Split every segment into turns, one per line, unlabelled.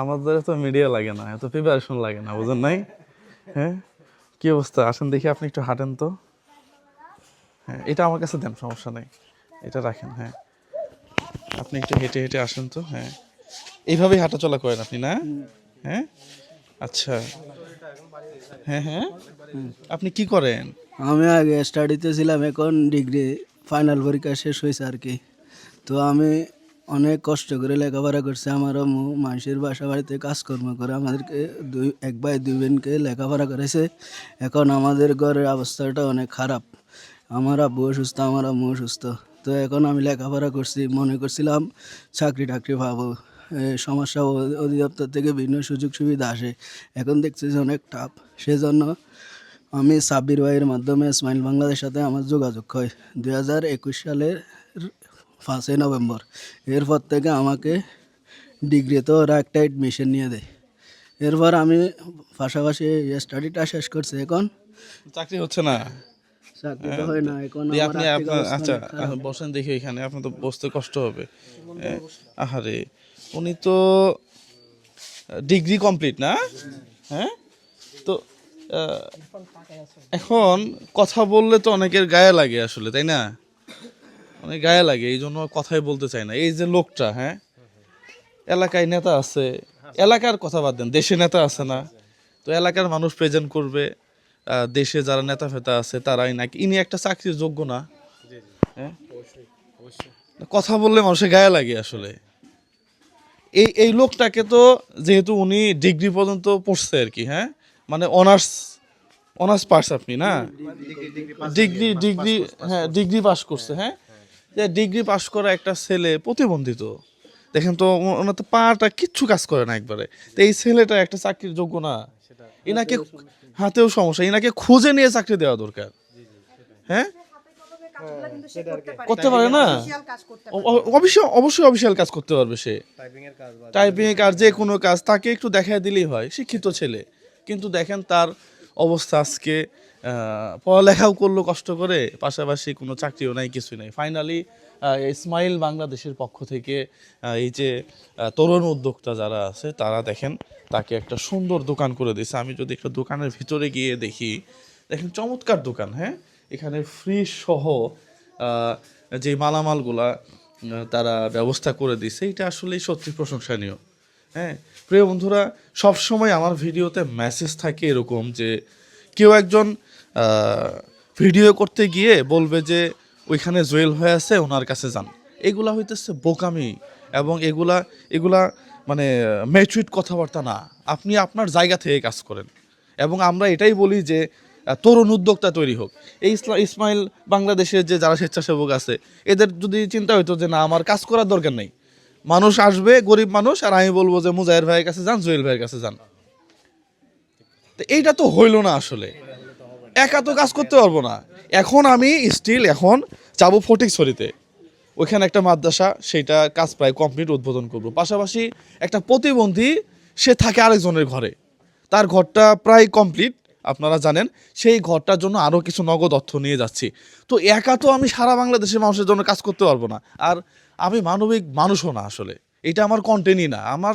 আমাদের তো মিডিয়া লাগে না, এত প্রিপারেশন লাগে না, বুঝেন নাই? হ্যাঁ? কি অবস্থা? আসেন দেখি, আপনি একটু হাঁটেন তো। হ্যাঁ এটা আমার কাছে দেন, সমস্যা নেই। এটা রাখেন হ্যাঁ। আপনি একটু হেঁটে হেঁটে আসেন তো হ্যাঁ। এইভাবেই হাঁটা চলা করেন আপনি, না? হ্যাঁ? আচ্ছা। হ্যাঁ হ্যাঁ? আপনি কি করেন?
আমি আগে স্টাডিতে ছিলাম, এখন ডিগ্রি ফাইনাল পরীক্ষা শেষ হয়েছে আর কি। তো আমি অনেক কষ্ট করে লেখাপড়া করছে। আমার আম্মু মানুষের বাসা বাড়িতে কাজকর্ম করে। আমাদেরকে দুই, এক ভাই, দুই বোনকে লেখাপড়া করেছে। এখন আমাদের ঘরের অবস্থাটা অনেক খারাপ। আমার আব্বু অসুস্থ, আমার আম্মু অসুস্থ। তো এখন আমি লেখাপড়া করছি, মনে করছিলাম চাকরি টাকরি পাবো। সমস্যা অধিদপ্তর থেকে বিভিন্ন সুযোগ সুবিধা আসে। এখন দেখছি যে অনেক টাফ সেজন্য আমি সাব্বির ভাইয়ের মাধ্যমে স্মাইল বাংলাদেশের সাথে আমার যোগাযোগ হয়। দু হাজার একুশ সালের পাঁচই নভেম্বর। এরপর থেকে আমাকে ডিগ্রিতে ওরা একটা এডমিশন নিয়ে দেয়। এরপর আমি পাশাপাশি স্টাডিটা শেষ করছি এখন
চাকরি হচ্ছে না?
চাকরি তো হয় না এখন
আপনি আচ্ছা বসেন দেখি এখানে আপনার তো বসতে কষ্ট হবে। আহারে উনি তো ডিগ্রি কমপ্লিট না? হ্যাঁ? তো এখন কথা বললে তো অনেকের গায়ে লাগে আসলে তাই না? অনেক গায়ে লাগে এই জন্য কথাই বলতে চাই না। এই যে লোকটা হ্যাঁ? এলাকায় নেতা আছে এলাকার কথা বাদ দেন দেশে নেতা আছে না তো এলাকার মানুষ প্রেজেন্ট করবে দেশে যারা নেতা ফেতা আছে তারাই নাকি ইনি একটা চাকরির যোগ্য না হ্যাঁ? কথা বললে মানুষের গায়ে লাগে আসলে। এই এই লোকটাকে তো যেহেতু উনি ডিগ্রি পর্যন্ত পড়ছে আর কি হ্যাঁ? মানে অনার্স অনার্স পাস আপনি না? ডিগ্রি ডিগ্রি হ্যাঁ ডিগ্রি পাস করছে হ্যাঁ? যে ডিগ্রি পাশ করা একটা ছেলে প্রতিবন্ধিত। দেখেন তো ওনার তো পাটা কিচ্ছু কাজ করে না একবারে। তো এই ছেলেটা একটা চাকরির যোগ্য না। এনাকে হাতেও সমস্যা এনাকে খুঁজে নিয়ে চাকরি দেওয়া দরকার। হ্যাঁ? করতে পারে না? অবশ্যই অবশ্যই অফিসিয়াল কাজ করতে পারবে সে। টাইপিং এর কাজ যে কোনো কাজ তাকে একটু দেখায় দিলেই হয় শিক্ষিত ছেলে। কিন্তু দেখেন তার অবস্থা আজকে। পড়ালেখাও করল, কষ্ট করে, পাশাপাশি কোনো চাকরিও নাই, কিছুই নাই। ফাইনালি ইসমাইল বাংলাদেশের পক্ষ থেকে এই যে তরুণ উদ্যোক্তা যারা আছে, তারা দেখেন, তাকে একটা সুন্দর দোকান করে দিয়েছে। আমি যদি একটা দোকানের ভিতরে গিয়ে দেখি, দেখেন চমৎকার দোকান হ্যাঁ? এখানে ফ্রিজ সহ যে মালামালগুলা তারা ব্যবস্থা করে দিছে এটা আসলেই সত্যি প্রশংসনীয় হ্যাঁ? প্রিয় বন্ধুরা, সবসময় আমার ভিডিওতে মেসেজ থাকে এরকম যে কেউ একজন ভিডিও করতে গিয়ে বলবে যে ওইখানে জুয়েল হয়ে আছে, ওনার কাছে যান। এগুলা হইতেছে বোকামি এবং এগুলা এগুলা মানে ম্যাচুইট কথাবার্তা না। আপনি আপনার জায়গা থেকে কাজ করেন এবং আমরা এটাই বলি যে তরুণ উদ্যোক্তা তৈরি হোক। এই ইসলা- ইসমাইল বাংলাদেশের যে যারা স্বেচ্ছাসেবক আছে, এদের যদি চিন্তা হইতো যে না, আমার কাজ করার দরকার নেই। মানুষ আসবে, গরিব মানুষ, আর আমি বলব যে মুজাহের ভাইয়ের কাছে যান, জুয়েল ভাইয়ের কাছে যান। তো এইটা তো হইল না আসলে। একা তো কাজ করতে পারব না। এখন আমি স্টিল এখন যাব ফটিকছড়িতে। ওইখানে একটা মাদ্রাসা, সেইটা কাজ প্রায় কমপ্লিট উদ্বোধন করব। পাশাপাশি একটা প্রতিবন্ধী, সে থাকে আরেকজনের ঘরে। তার ঘরটা প্রায় কমপ্লিট আপনারা জানেন। সেই ঘরটার জন্য আরও কিছু নগদ অর্থ নিয়ে যাচ্ছি। তো একা তো আমি সারা বাংলাদেশের মানুষের জন্য কাজ করতে পারব না। আর আমি মানবিক মানুষও না আসলে। এটা আমার কন্টেন্টই না। আমার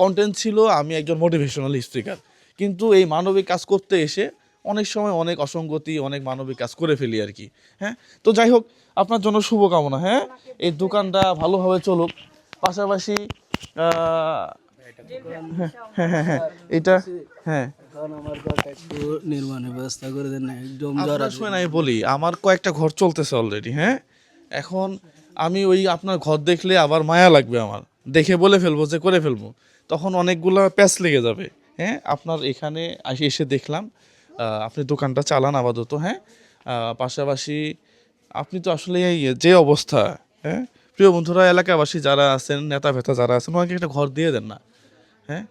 কন্টেন্ট ছিল আমি একজন মোটিভেশনাল স্পিকার কিন্তু এই মানবিক কাজ করতে এসে অনেক সময় অনেক অসঙ্গতি অনেক মানবিক কাজ করে ফেলি আর কি হ্যাঁ? তো যাই হোক আপনার জন্য শুভকামনা হ্যাঁ? এই দোকানটা ভালোভাবে চলুক। পাশাপাশি হ্যাঁ হ্যাঁ হ্যাঁ এটা হ্যাঁ।
ব্যবস্থা করে দেন একদম
আমি বলি আমার কয়েকটা ঘর চলতেছে অলরেডি হ্যাঁ? এখন আমি ওই আপনার ঘর দেখলে আবার মায়া লাগবে আমার। দেখে বলে ফেলব যে করে ফেলব। তখন অনেকগুলা প্যাচ লেগে যাবে। হ্যাঁ আপনার এখানে এসে দেখলাম আপনি দোকানটা চালান আপাতত হ্যাঁ। পাশাপাশি আপনি তো আসলে এই যে অবস্থা হ্যাঁ প্রিয় বন্ধুরা, এলাকাবাসী যারা আছেন নেতা ভেতা যারা আছেন, ওনাকে একটা ঘর দিয়ে দেন না হ্যাঁ।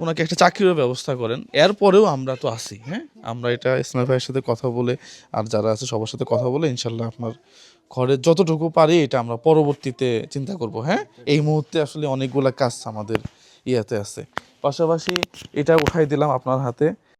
ওনাকে একটা চাকরির ব্যবস্থা করেন। এরপরেও আমরা তো আছি হ্যাঁ। আমরা এটা ইসমাইল ভাইয়ের সাথে কথা বলে আর যারা আছে সবার সাথে কথা বলে ইনশাল্লাহ আপনার ঘরের যতটুকু পারি এটা আমরা পরবর্তীতে চিন্তা করব হ্যাঁ। এই মুহূর্তে আসলে অনেকগুলা কাজ আমাদের ইয়াতে আছে। পাশাপাশি এটা উঠাই দিলাম আপনার হাতে।